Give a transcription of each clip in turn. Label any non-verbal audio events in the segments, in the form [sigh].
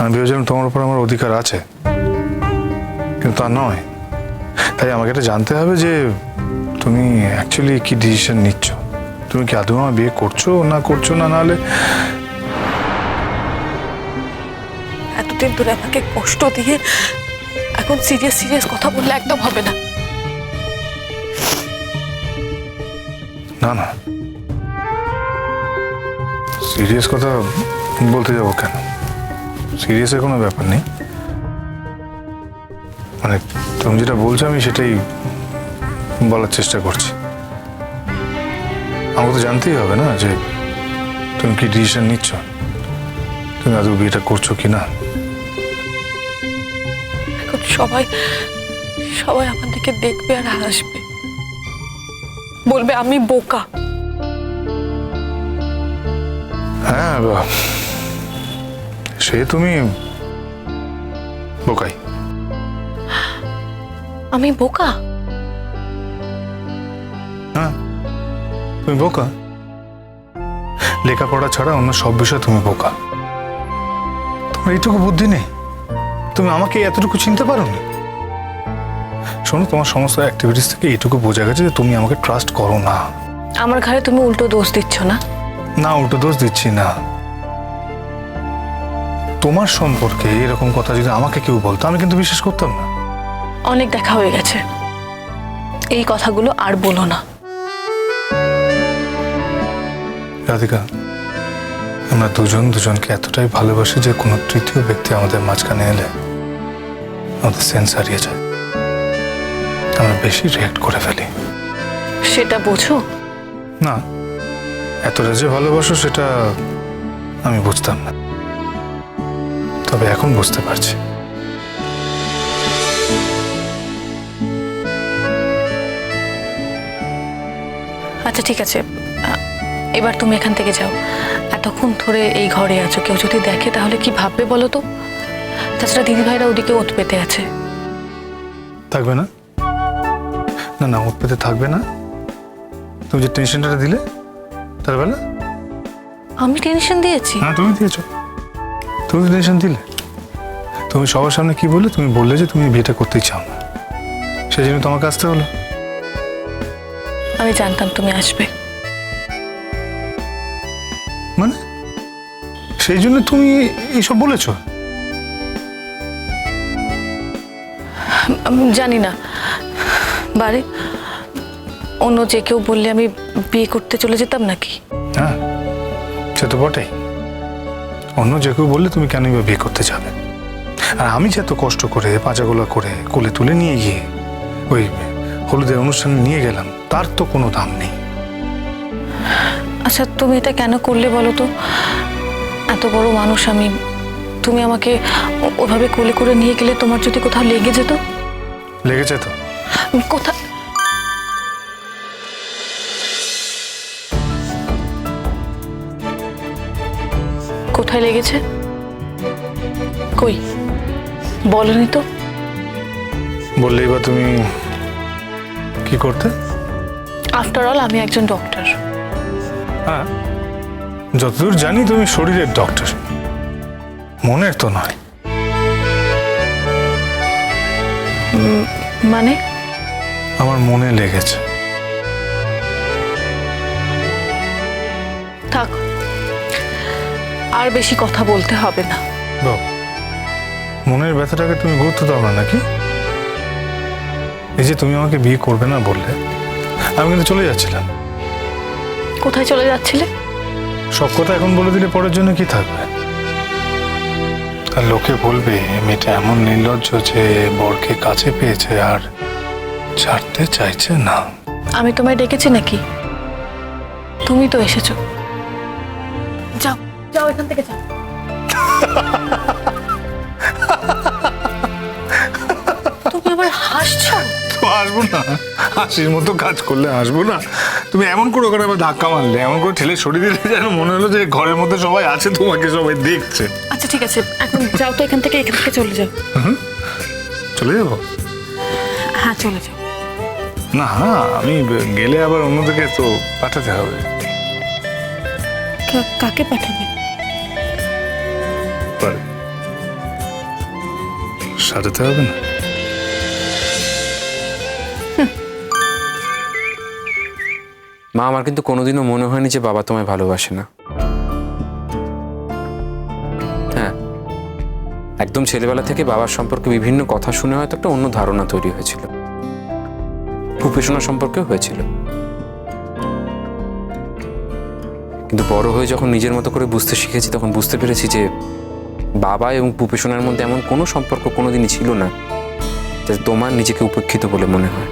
আমি ভেবেছিলাম তোমার উপর আমার অধিকার আছে। কিন্তু তা নয়। তাই আমাকে এটা জানতে হবে যে তুমি অ্যাকচুয়ালি কি ডিসিশন নিচ্ছ? তুমি কি আদৌ আমার বিয়ে করছ না করছ না নাহলে? এতদিন ধরে আমাকে কষ্ট দিয়ে এখন সিরিয়াস সিরিয়াস কথা বললে একদম হবে না। না না। সিরিয়াস কথা বলতে যাব কেন? সিরিয়াসের কোনো ব্যাপার নেই। মানে তুমি যেটা বলছো আমি সেটাই বলার চেষ্টা করছি। আমাকে তো জানতেই হবে না যে তুমি কি ডিসিশন নিচ্ছ? তুমি আদৌ বিয়েটা করছ কি না? এখন সবাই সবাই আমার দিকে দেখবে আর হাসবে। বলবে আমি বোকা। হ্যাঁ বা- সে তুমি বোকাই। আমি বোকা? হ্যাঁ তুমি বোকা? লেখাপড়া ছাড়া অন্য সব বিষয়ে তুমি বোকা। তোমার এইটুকু বুদ্ধি নেই। তুমি আমাকে এতটুকু চিনতে পারোনি? শোনো তোমার সমস্ত অ্যাক্টিভিটিস থেকে এইটুকু বোঝা গেছে যে তুমি আমাকে ট্রাস্ট করো না। আমার ঘরে তুমি উল্টো দোষ দিচ্ছ না? না উল্টো দোষ দিচ্ছি না। তোমার সম্পর্কে এরকম কথা যদি আমাকে কেউ বলতো আমি কিন্তু বিশ্বাস করতাম না। অনেক দেখা হয়ে গেছে। এই কথাগুলো আর বলো না। রাধিকা আমরা দুজন দুজনকে এতটাই ভালোবাসি যে কোনো তৃতীয় ব্যক্তি আমাদের মাঝখানে এলে আমাদের সেন্স হারিয়ে যায়। আমরা বেশি রিয়াক্ট করে ফেলি। সেটা বোঝো? না এতটা যে ভালোবাসো সেটা আমি বুঝতাম না। তবে এখন বুঝতে পারছি। আচ্ছা ঠিক আছে। এবার তুমি এখান থেকে যাও। এতক্ষণ ধরে এই ঘরে আছো কেউ যদি দেখে তাহলে কি ভাববে বলো তো? তাছাড়া দিদিভাইরা ওদিকে ওত পেতে আছে। থাকবে না? না না ওত পেতে থাকবে না। তুমি যে টেনশনটা দিলে তার বেলা? আমি টেনশন দিয়েছি। হ্যাঁ তুমি দিয়েছ। তুমি টেনশন দিলে? তুমি সবার সামনে কি বললে? তুমি বললে যে তুমি বিয়েটা করতেই চাও না। সেই জন্য তোমাকে আসতে হলো। আমি জানতাম তুমি আসবে। মানে? সেই জন্য তুমি এইসব বলেছ? জানি না। বারে অন্য যে কেউ বললে আমি বিয়ে করতে চলে যেতাম নাকি? হ্যাঁ সে তো বটেই। অন্য যে কেউ বললে তুমি কেন বা বিয়ে করতে যাবে? আর আমি যে এত কষ্ট করে পাঁচাগোলা করে কোলে তুলে নিয়ে গিয়ে ওই হলুদের অনুষ্ঠানে নিয়ে গেলাম তার তো কোনো দাম নেই। আচ্ছা তুমি এটা কেন করলে বলো তো? এত বড় মানুষ আমি তুমি আমাকে ওভাবে কোলে করে নিয়ে গেলে তোমার যদি কোথাও লেগে যেত? লেগে যেত? কোথা কোথায় লেগেছে? কই? বলনি তো। বললেই বা তুমি কি করতে? আফটার অল আমি একজন ডক্টর হ্যাঁ যতদূর জানি তুমি শরীরের ডক্টর মনের তো নয়। মানে? আমার মনে লেগেছে। আর বেশি কথা বলতে হবে না। বাবু মনের ব্যথাটাকে তুমি গুরুত্ব দাও না নাকি? এই যে তুমি আমাকে বিয়ে করবে না বললে আমি কিন্তু চলে যাচ্ছিলাম। কোথায় চলে যাচ্ছিলে? সব কথা এখন বলে দিলে পরের জন্য কি থাকবে? আর লোকে বলবে মেয়েটা এমন নির্লজ্জ যে বরকে কাছে পেয়েছে আর ছাড়তে চাইছে না। আমি তোমায় ডেকেছি নাকি? তুমি তো এসেছ। যাও এখান থেকে যাও। তুমি আবার হাসছো? তো আসব না। হাসির মতো কাজ করলে আসব না। তুমি এমন করে ওখানে আবার ধাক্কা মারলে এমন করে ঠেলে সরিয়ে দিলে যেন মনে হলো যে ঘরের মধ্যে সবাই আছে তোমাকে সবাই দেখছে। আচ্ছা ঠিক আছে। এখন যাও তো এখান থেকে এখান থেকে চলে যাও। চলে যাব? হ্যাঁ চলে যাও। না আমি গেলে আবার অন্যদিকে তো পাঠাতে হবে। কা- কাকে পাঠাবে? পারে। সাজাতে হবে না? মা, আমার কিন্তু কোনোদিনও মনে হয়নি যে বাবা তোমায় ভালোবাসে না। হ্যাঁ একদম ছেলেবেলা থেকে বাবার সম্পর্কে বিভিন্ন কথা শুনে হয়তো একটা অন্য ধারণা তৈরি হয়েছিল। ভূপেষণা সম্পর্কেও হয়েছিল। কিন্তু বড় হয়ে যখন নিজের মতো করে বুঝতে শিখেছি, তখন বুঝতে পেরেছি যে বাবা এবং ভূপেষণার মধ্যে এমন কোনো সম্পর্ক কোনোদিনই ছিল না যাতে তোমার নিজেকে উপেক্ষিত বলে মনে হয়।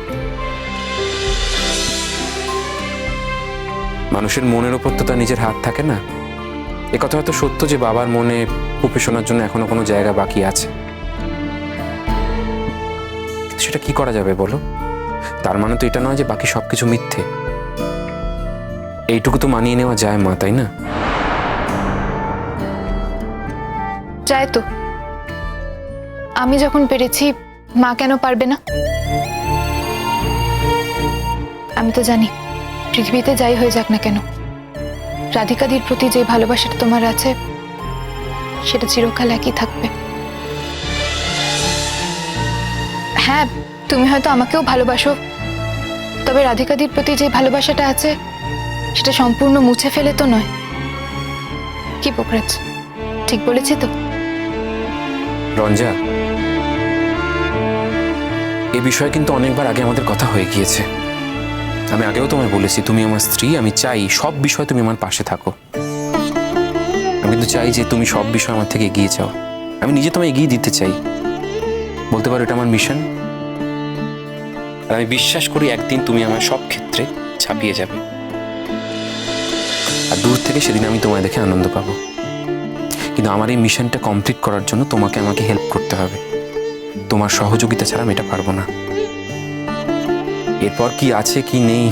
মানুষের মনের ওপর তো তার নিজের হাত থাকে না। এ কথা হয়তো সত্য যে বাবার মনে পুপে শোনার জন্য এখনও কোনো জায়গা বাকি আছে। সেটা কি করা যাবে বলো? তার মানে তো এটা নয় যে বাকি সবকিছু মিথ্যে। এইটুকু তো মানিয়ে নেওয়া যায় মা, তাই না? যায় তো। আমি যখন পেরেছি, মা কেন পারবে না? আমি তো জানি, পৃথিবীতে যাই হয়ে যাক না কেন। রাধিকাদির প্রতি যে ভালোবাসাটা তোমার আছে, সেটা চিরকাল একই থাকবে। হ্যাঁ তুমি হয়তো আমাকেও ভালোবাসো, তবে রাধিকাদির প্রতি যে ভালোবাসাটা আছে, সেটা সম্পূর্ণ মুছে ফেলে তো নয়। কি পোকরাজ ঠিক বলেছি তো? রঞ্জা, এ বিষয়ে কিন্তু অনেকবার আগে আমাদের কথা হয়ে গিয়েছে। আমি আগেও তোমায় বলেছি, তুমি আমার স্ত্রী, আমি চাই সব বিষয়ে তুমি আমার পাশে থাকো। আমি কিন্তু চাই যে তুমি সব বিষয় আমার থেকে এগিয়ে যাও। আমি নিজে তোমায় এগিয়ে দিতে চাই। বলতে পারো এটা আমার মিশন আর আমি বিশ্বাস করি একদিন তুমি আমার সব ক্ষেত্রে ছাপিয়ে যাবে। আর দূর থেকে সেদিন আমি তোমায় দেখে আনন্দ পাবো। কিন্তু আমার এই মিশনটা কমপ্লিট করার জন্য তোমাকে আমাকে হেল্প করতে হবে। তোমার সহযোগিতা ছাড়া আমি এটা পারব না। এরপর কি আছে, কি নেই,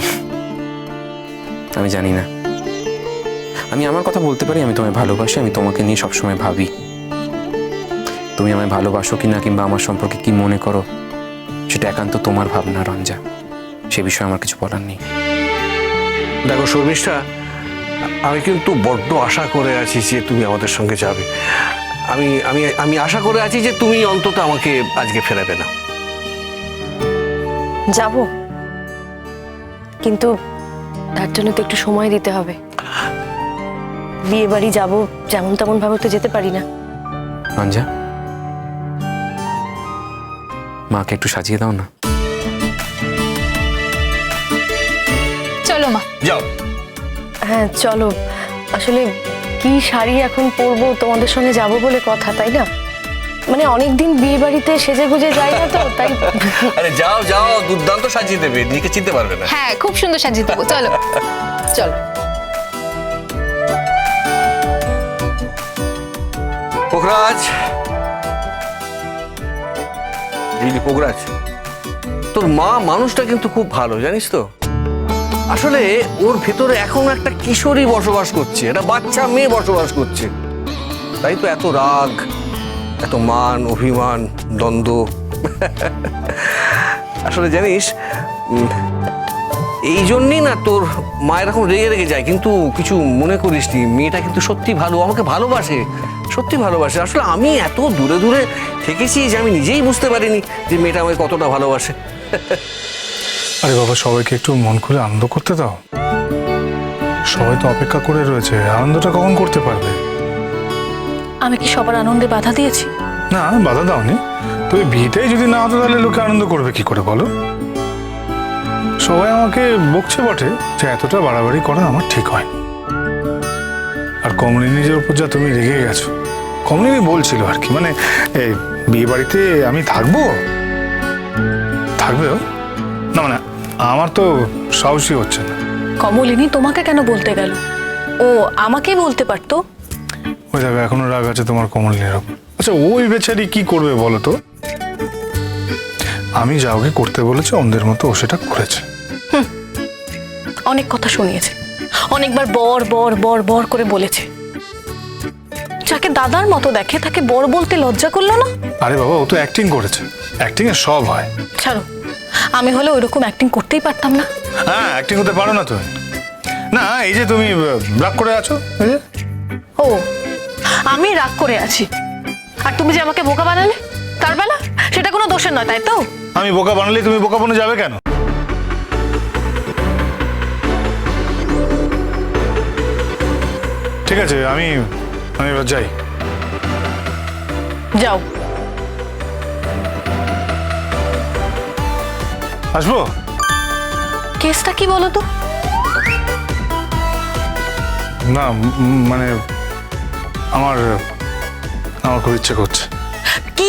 আমি জানি না। আমি আমার কথা বলতে পারি, আমি তোমায় ভালোবাসি, আমি তোমাকে নিয়ে সবসময় ভাবি। তুমি আমায় ভালোবাসো কি না কিংবা আমার সম্পর্কে কি মনে করো, সেটা একান্ত তোমার ভাবনা, রঞ্জা। সে বিষয়ে আমার কিছু বলার নেই। দেখো শর্মিষ্ঠা আমি কিন্তু বড্ড আশা করে আছি যে তুমি আমাদের সঙ্গে যাবে। আমি আমি আমি আশা করে আছি যে তুমি অন্তত আমাকে আজকে ফেরাবে না। যাব। কিন্তু তার জন্য তো একটু সময় দিতে হবে। বিয়ে বাড়ি যাব যেমন তেমন ভাবে তো যেতে পারি না। রঞ্জা মাকে একটু সাজিয়ে দাও না। চলো মা। যাও। হ্যাঁ চলো। আসলে কি শাড়ি এখন পরবো? তোমাদের সঙ্গে যাব বলে কথা তাই না? মানে অনেকদিন বিয়ে বাড়িতে সেজে গুজে যাই না তো তাই [laughs] আরে যাও যাও দুর্দান্ত সাজিয়ে দেবে। নিজেকে চিনতে পারবে না। হ্যাঁ খুব সুন্দর সাজিয়ে দেবো। চলো। চলো। পোখরাজ। বুঝলি পোখরাজ। তোর মা মানুষটা কিন্তু খুব ভালো জানিস তো? আসলে ওর ভেতরে এখন একটা কিশোরী বসবাস করছে, একটা বাচ্চা মেয়ে বসবাস করছে। তাই তো এত রাগ, এত মান, অভিমান, দ্বন্দ্ব। আসলে জানিস এই জন্যই না তোর মা এরকম রেগে রেগে যায়, কিন্তু কিছু মনে করিস নি মেয়েটা কিন্তু সত্যি ভালো আমাকে ভালোবাসে, সত্যি ভালোবাসে। আসলে আমি এত দূরে দূরে থেকেছি যে আমি নিজেই বুঝতে পারিনি যে মেয়েটা আমাকে কতটা ভালোবাসে। আরে বাবা সবাইকে একটু মন খুলে আনন্দ করতে দাও। সবাই তো অপেক্ষা করে রয়েছে আনন্দটা কখন করতে পারবে? আমি কি সবার আনন্দে বাধা দিয়েছি? না বাধা দাওনি। তবে বিয়েতেই যদি না হতো তাহলে লোকে আনন্দ করবে কি করে বলো? সবাই আমাকে বকছে বটে যে এতটা বাড়াবাড়ি করা আমার ঠিক হয় আর কমলিনীর উপর যা তুমি রেগে গেছো কমলিনী বলছিল আর কি মানে এই বিয়ে বাড়িতে আমি থাকব? থাকবেও না মানে আমার তো সাহসই হচ্ছে না। কমলিনী তোমাকে কেন বলতে গেল? ও আমাকেই বলতে পারতো? ওই দেখো এখনও রাগ আছে তোমার কমলিনীর ওপর। আচ্ছা ওই বেচারি কি করবে বলো তো? আমি যা ওকে করতে বলেছি অন্ধের মতো ও সেটা করেছে। অনেক কথা শুনিয়েছে। অনেকবার বর বর বর বর করে বলেছে। যাকে দাদার মতো দেখে তাকে বর বলতে লজ্জা করল না? আরে বাবা ও তো অ্যাক্টিং করেছে। অ্যাক্টিং এ সব হয়। ছাড়ো। আমি হলে ওইরকম অ্যাক্টিং করতেই পারতাম না। হ্যাঁ অ্যাক্টিং করতে পারো না তুমি। না এই যে তুমি রাগ করে আছো? এই যে। ও আমি রাগ করে আছি। আর তুমি যে আমাকে বোকা বানালে তার বেলা? সেটা কোনো দোষের নয় তাই তো? আমি বোকা বানালে তুমি বোকা বনে যাবে কেন? ঠিক আছে আমি আমি এবার যাই। যাও। আসব? কেসটা কি বলো তো না মানে আমার আমার খুব ইচ্ছে করছে। কি